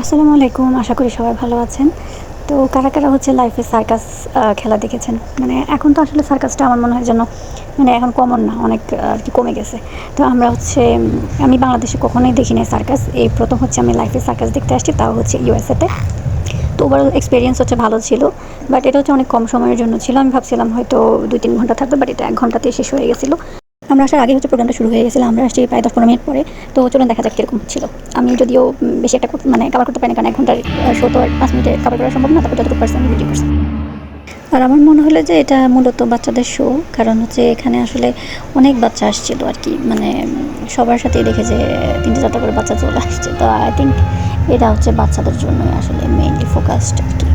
আসসালামু আলাইকুম, আশা করি সবাই ভালো আছেন। তো কারা কারা হচ্ছে লাইফে সার্কাস খেলা দেখেছেন? মানে এখন তো আসলে সার্কাসটা আমার মনে হয় যেন মানে এখন কমন না, অনেক আর কি কমে গেছে। তো আমরা হচ্ছে আমি বাংলাদেশে কখনোই দেখি নাই সার্কাস এই প্রথম হচ্ছে আমি লাইফে সার্কাস দেখতে আসছি, তাও হচ্ছে ইউএসএতে তো। ওভারঅল এক্সপিরিয়েন্স হচ্ছে ভালো ছিল বাট এটা হচ্ছে অনেক কম সময়ের জন্য ছিল। আমি ভাবছিলাম হয়তো দুই তিন ঘণ্টা থাকবে বাট এটা এক ঘন্টাতেই শেষ হয়ে গেছিল। আমরা আসার আগে হচ্ছে প্রোগ্রামটা শুরু হয়ে গেছিল, আমরা আসছি প্রায় দশ পনেরো মিনিট পরে। তো চলুন দেখা যাক কীরকম ছিল। আমি যদিও বেশি একটা মানে কভার করতে পারি না, কারণ এক ঘণ্টার শো তো আর পাঁচ মিনিটে কভার করা সম্ভব না, তারপর যতটুকু পার্সেন্ট ভিডিও করছি। আর আমার মনে হলো যে এটা মূলত বাচ্চাদের শো কারণ হচ্ছে এখানে আসলে অনেক বাচ্চা আসছিল আর কি। মানে সবার সাথেই দেখে যে তিনটে চারটা করে বাচ্চা চলে আসছে। তো আই থিঙ্ক এটা হচ্ছে বাচ্চাদের জন্য আসলে মেইনলি ফোকাসড আর কি।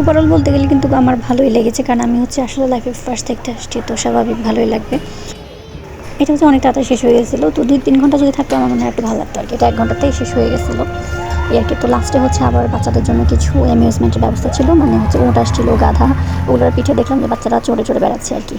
ওভারঅল বলতে গেলে কিন্তু আমার ভালোই লেগেছে, কারণ আমি হচ্ছে আসলে লাইফে ফার্স্ট দেখতে আসছি, তো স্বাভাবিক ভালোই লাগবে। এটা হচ্ছে অনেক তাড়াতাড়ি শেষ হয়ে গেছিল। তো দুই তিন ঘণ্টা যদি থাকতো, আমার মনে হয় একটু ভালো লাগতো আর কি এটা এক ঘন্টাতেই শেষ হয়ে গেছিল। আর কি তো লাস্টে হচ্ছে আবার বাচ্চাদের জন্য কিছু অ্যামিউজমেন্টের ব্যবস্থা ছিল। মানে হচ্ছে ওট আসছিল গাধা, ওগুলোর পিঠে দেখলাম যে বাচ্চারা চড়ে চড়ে বেড়াচ্ছে আর কি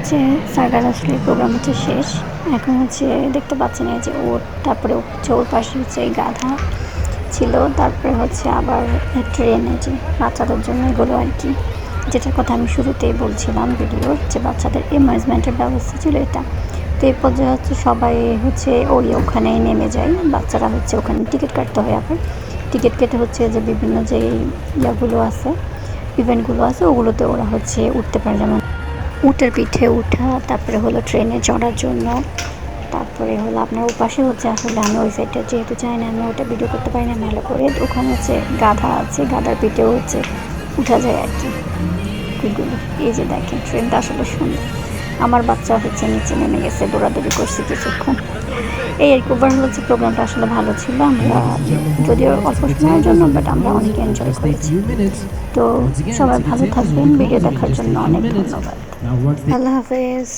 হচ্ছে সার্কাস আসলে প্রোগ্রাম হচ্ছে শেষ। এখন হচ্ছে দেখতে পাচ্ছেন এই যে ওর, তারপরে হচ্ছে ওর পাশে হচ্ছে এই গাধা ছিল। তারপরে হচ্ছে আবার ট্রেনে যে বাচ্চাদের জন্য এগুলো আর কি। যেটার কথা আমি শুরুতেই বলছিলাম ভিডিওর যে বাচ্চাদের এমার্জমেন্টের ব্যবস্থা ছিল এটা। তো এই পর্যায়ে হচ্ছে সবাই হচ্ছে ওই ওখানেই নেমে যায়। বাচ্চারা হচ্ছে ওখানে টিকিট কাটতে হয় আবার। টিকিট কেটে হচ্ছে যে বিভিন্ন যে ইয়াগুলো আছে ইভেন্টগুলো আছে, ওগুলোতে ওরা হচ্ছে উঠতে পারে। যেমন উটের পিঠে উঠা, তারপরে হলো ট্রেনে চড়ার জন্য, তারপরে হলো আপনার ওপাশে হচ্ছে আসলে আমি ওই সাইডটা যেহেতু চাই না, আমি ওটা ভিডিও করতে পারি না ভালো করে ওখানে হচ্ছে গাধা আছে, গাধার পিঠেও হচ্ছে উঠা যায় আর কি। এই যে দেখেন ট্রেনটা আসলে সুন্দর। আমার বাচ্চা হচ্ছে নিচে নেমে গেছে, দৌড়াদৌড়ি করছে কিছুক্ষণ। এই আর কি ওভারঅল হচ্ছে প্রোগ্রামটা আসলে ভালো ছিল, আমরা যদিও অল্প সময়ের জন্য বাট আমরা অনেক এনজয় করেছি। তো সবাই ভালো থাকবেন ভিডিও দেখার জন্য অনেক ধন্যবাদ। আল্লাহ হাফেজ